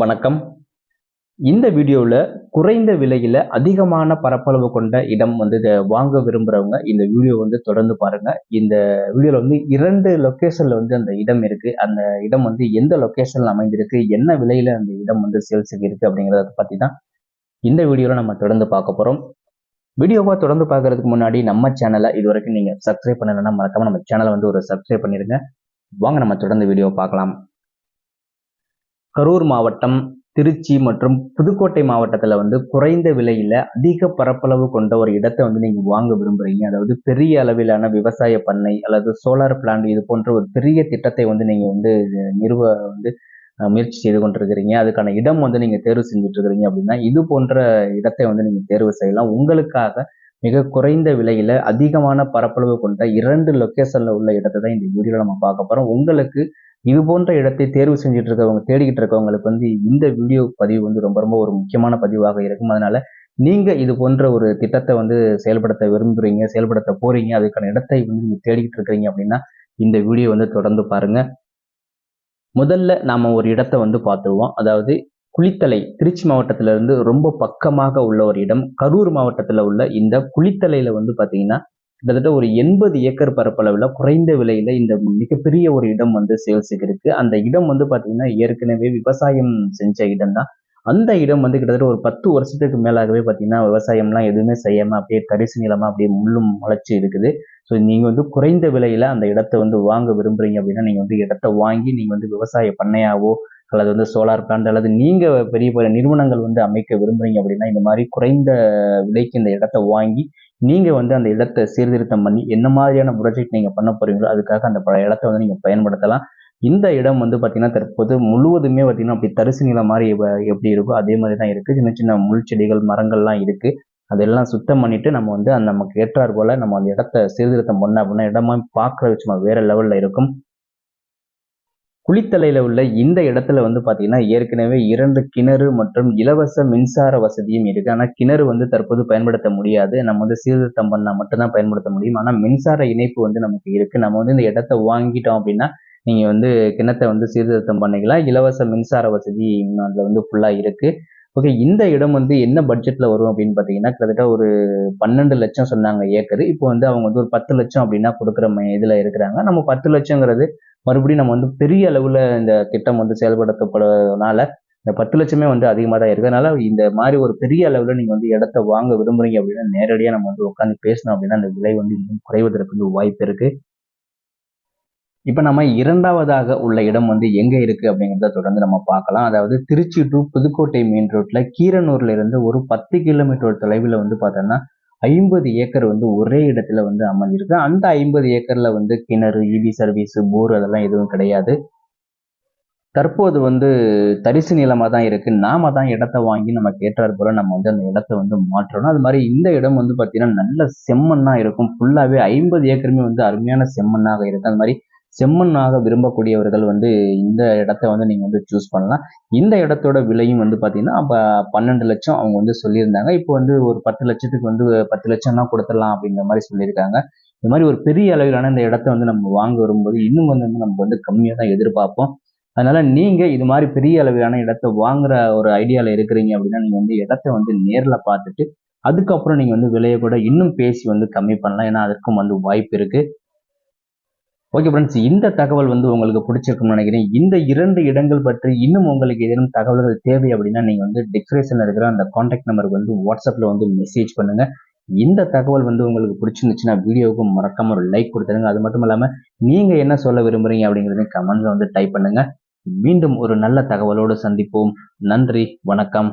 வணக்கம். இந்த வீடியோவில் குறைந்த விலையில் அதிகமான பரப்பளவு கொண்ட இடம் வந்து இதை வாங்க விரும்புகிறவங்க இந்த வீடியோ வந்து தொடர்ந்து பாருங்கள் இந்த வீடியோவில் வந்து இரண்டு லொக்கேஷனில் வந்து அந்த இடம் இருக்குது அந்த இடம் வந்து எந்த லொக்கேஷனில் அமைந்திருக்கு என்ன விலையில் அந்த இடம் வந்து சேல்ஸுக்கு இருக்குது அப்படிங்கிறத பற்றி தான் இந்த வீடியோவில் நம்ம தொடர்ந்து பார்க்க போகிறோம் வீடியோவாக தொடர்ந்து பார்க்கறதுக்கு முன்னாடி நம்ம சேனலை இது வரைக்கும் நீங்கள் சப்ஸ்கிரைப் பண்ணலைன்னா மறக்காமல் நம்ம சேனலை வந்து ஒரு சப்ஸ்கிரைப் பண்ணிடுங்க. வாங்க நம்ம தொடர்ந்து வீடியோ பார்க்கலாம். கரூர் மாவட்டம் திருச்சி மற்றும் புதுக்கோட்டை மாவட்டத்தில் வந்து குறைந்த விலையில் அதிக பரப்பளவு கொண்ட ஒரு இடத்தை வந்து நீங்கள் வாங்க விரும்புகிறீங்க அதாவது பெரிய அளவிலான விவசாய பண்ணை அல்லது சோலார் பிளான்ட் இது போன்ற ஒரு பெரிய திட்டத்தை வந்து நீங்கள் வந்து நிறுவ வந்து முயற்சி செய்து கொண்டிருக்கிறீங்க. அதுக்கான இடம் வந்து நீங்கள் தேர்வு செஞ்சுட்டு இருக்கிறீங்க அப்படின்னா இது போன்ற இடத்தை வந்து நீங்கள் தேர்வு செய்யலாம். உங்களுக்காக மிக குறைந்த விலையில அதிகமான பரப்பளவு கொண்ட இரண்டு லொக்கேஷன்ல உள்ள இடத்தை தான் இந்த வீடியோவில் நம்ம பார்க்க போறோம். உங்களுக்கு இது போன்ற இடத்தை தேர்வு செஞ்சுட்டு இருக்கவங்க தேடிக்கிட்டு இருக்கவங்களுக்கு வந்து இந்த வீடியோ பதிவு வந்து ரொம்ப ரொம்ப ஒரு முக்கியமான பதிவாக இருக்கும். அதனால நீங்க இது போன்ற ஒரு திட்டத்தை வந்து செயல்படுத்த விரும்புறீங்க செயல்படுத்த போறீங்க அதுக்கான இடத்தை வந்து நீங்க தேடிக்கிட்டு இருக்கிறீங்க அப்படின்னா இந்த வீடியோ வந்து தொடர்ந்து பாருங்க. முதல்ல நாம ஒரு இடத்தை வந்து பார்த்துருவோம். அதாவது குளித்தலை திருச்சி மாவட்டத்திலிருந்து ரொம்ப பக்கமாக உள்ள ஒரு இடம். கரூர் மாவட்டத்தில் உள்ள இந்த குளித்தலையில வந்து பார்த்தீங்கன்னா கிட்டத்தட்ட ஒரு எண்பது ஏக்கர் பரப்பளவில் குறைந்த விலையில் இந்த மிகப்பெரிய ஒரு இடம் வந்து சேல்ஸுக்கு இருக்கு அந்த இடம் வந்து பார்த்திங்கன்னா ஏற்கனவே விவசாயம் செஞ்ச இடம் தான் அந்த இடம் வந்து கிட்டத்தட்ட ஒரு பத்து வருஷத்துக்கு மேலாகவே பார்த்தீங்கன்னா விவசாயம்லாம் எதுவுமே செய்யாமல் அப்படியே தரிசு நிலமாக அப்படியே முள்ளும் முளைச்சி இருக்குது. ஸோ நீங்கள் வந்து குறைந்த விலையில் அந்த இடத்த வந்து வாங்க விரும்புறீங்க அப்படின்னா நீங்கள் வந்து இடத்த வாங்கி நீங்கள் வந்து விவசாய பண்ணையாவோ அல்லது வந்து சோலார் பிளான்ட் அல்லது நீங்கள் பெரிய பெரிய நிறுவனங்கள் வந்து அமைக்க விரும்புறீங்க அப்படின்னா இந்த மாதிரி குறைந்த விலைக்கு இந்த இடத்த வாங்கி நீங்கள் வந்து அந்த இடத்தை சீர்திருத்தம் பண்ணி என்ன மாதிரியான ப்ராஜெக்ட் நீங்கள் பண்ண போறீங்களோ அதுக்காக அந்த இடத்த வந்து நீங்கள் பயன்படுத்தலாம். இந்த இடம் வந்து பார்த்தீங்கன்னா தற்போது முழுவதுமே பார்த்தீங்கன்னா அப்படி தரிசு நிலம் மாதிரி எப்படி இருக்கோ அதே மாதிரி தான் இருக்குது சின்ன சின்ன முள் செடிகள் மரங்கள்லாம் இருக்குது அதெல்லாம் சுத்தம் பண்ணிட்டு நம்ம வந்து அந்த நமக்கு ஏற்றார் போல நம்ம அந்த இடத்த சீர்திருத்தம் பண்ண அப்படின்னா இடமா பார்க்குற சும்மா வேற லெவலில் இருக்கும். குளித்தலையில் உள்ள இந்த இடத்துல வந்து பார்த்தீங்கன்னா ஏற்கனவே இரண்டு கிணறு மற்றும் இலவச மின்சார வசதியும் இருக்குது ஆனால் கிணறு வந்து தற்போது பயன்படுத்த முடியாது. நம்ம வந்து சீர்திருத்தம் பண்ணால் மட்டும்தான் பயன்படுத்த முடியும். ஆனால் மின்சார இணைப்பு வந்து நமக்கு இருக்குது நம்ம வந்து இந்த இடத்த வாங்கிட்டோம் அப்படின்னா நீங்கள் வந்து கிணத்தை வந்து சீர்திருத்தம் பண்ணிக்கலாம். இலவச மின்சார வசதி அதில் வந்து ஃபுல்லாக இருக்குது ஓகே இந்த இடம் வந்து என்ன பட்ஜெட்டில் வரும் அப்படின்னு பார்த்தீங்கன்னா கிட்டத்தட்ட ஒரு பன்னெண்டு லட்சம் சொன்னாங்க ஏக்கர். இப்போ வந்து அவங்க வந்து ஒரு பத்து லட்சம் அப்படின்னா கொடுக்குற இதில் இருக்கிறாங்க. நம்ம பத்து லட்சங்கிறது மறுபடியும் நம்ம வந்து பெரிய அளவில் இந்த திட்டம் வந்து செயல்படுத்தப்படுறதுனால இந்த பத்து லட்சமே வந்து அதிகமாக தான் இருக்குது அதனால இந்த மாதிரி ஒரு பெரிய அளவில் நீங்கள் வந்து இடத்த வாங்க விரும்புறீங்க அப்படின்னா நேரடியாக நம்ம வந்து உட்காந்து பேசணும் அப்படின்னா அந்த விலை வந்து இன்னும் குறைவதற்கு வந்து வாய்ப்பு இருக்குது இப்போ நம்ம இரண்டாவதாக உள்ள இடம் வந்து எங்கே இருக்குது அப்படிங்கிறத தொடர்ந்து நம்ம பார்க்கலாம். அதாவது திருச்சி டு புதுக்கோட்டை மெயின் ரோட்டில் கீரனூர்ல இருந்து ஒரு பத்து கிலோமீட்டர் தொலைவில் வந்து பார்த்தோம்னா ஐம்பது ஏக்கர் வந்து ஒரே இடத்துல வந்து அமைஞ்சிருக்கு. அந்த ஐம்பது ஏக்கர்ல வந்து கிணறு இபி சர்வீஸ் போர் அதெல்லாம் எதுவும் கிடையாது. தற்போது வந்து தரிசு நிலமாக தான் இருக்கு. நாம தான் இடத்த வாங்கி நம்ம கேட்டார் போல நம்ம வந்து அந்த இடத்த வந்து மாற்றணும். அது மாதிரி இந்த இடம் வந்து பார்த்தீங்கன்னா நல்ல செம்மண்ணா இருக்கும். ஃபுல்லாகவே ஐம்பது ஏக்கருமே வந்து அருமையான செம்மண்ணாக இருக்கு. அது மாதிரி செம்மண்ணாக விரும்பக்கூடியவர்கள் வந்து இந்த இடத்த வந்து நீங்கள் வந்து சூஸ் பண்ணலாம். இந்த இடத்தோட விலையும் வந்து பார்த்தீங்கன்னா அப்போ பன்னெண்டு லட்சம் அவங்க வந்து சொல்லியிருந்தாங்க. இப்போ வந்து ஒரு பத்து லட்சத்துக்கு வந்து பத்து லட்சம்னா கொடுத்துடலாம் அப்படிங்கிற மாதிரி சொல்லியிருக்காங்க. இந்த மாதிரி ஒரு பெரிய அளவிலான இந்த இடத்த வந்து நம்ம வாங்க வரும்போது இன்னும் வந்து நம்ம வந்து கம்மியாக தான் எதிர்பார்ப்போம். அதனால நீங்க இது மாதிரி பெரிய அளவிலான இடத்த வாங்குற ஒரு ஐடியாவில் இருக்கிறீங்க அப்படின்னா நீங்க வந்து இடத்த வந்து நேரில் பார்த்துட்டு அதுக்கப்புறம் நீங்க வந்து விலையை கூட இன்னும் பேசி வந்து கம்மி பண்ணலாம். ஏன்னா அதற்கும் வந்து வாய்ப்பு இருக்கு. ஓகே ஃப்ரெண்ட்ஸ் இந்த தகவல் வந்து உங்களுக்கு பிடிச்சிருக்கும்னு நினைக்கிறேன். இந்த இரண்டு இடங்கள் பற்றி இன்னும் உங்களுக்கு ஏதேனும் தகவல்கள் தேவை அப்படின்னா நீங்கள் வந்து டிஸ்கிரிப்ஷனில் இருக்கிற அந்த காண்டாக்ட் நம்பருக்கு வந்து வாட்ஸ்அப்பில் வந்து மெசேஜ் பண்ணுங்கள் இந்த தகவல் வந்து உங்களுக்கு பிடிச்சிருந்துச்சுன்னா வீடியோவுக்கு மறக்காம ஒரு லைக் கொடுத்துருங்க அது மட்டும் இல்லாமல் நீங்கள் என்ன சொல்ல விரும்புறீங்க அப்படிங்கிறத கமெண்ட்ல வந்து டைப் பண்ணுங்கள் மீண்டும் ஒரு நல்ல தகவலோடு சந்திப்போம். நன்றி வணக்கம்.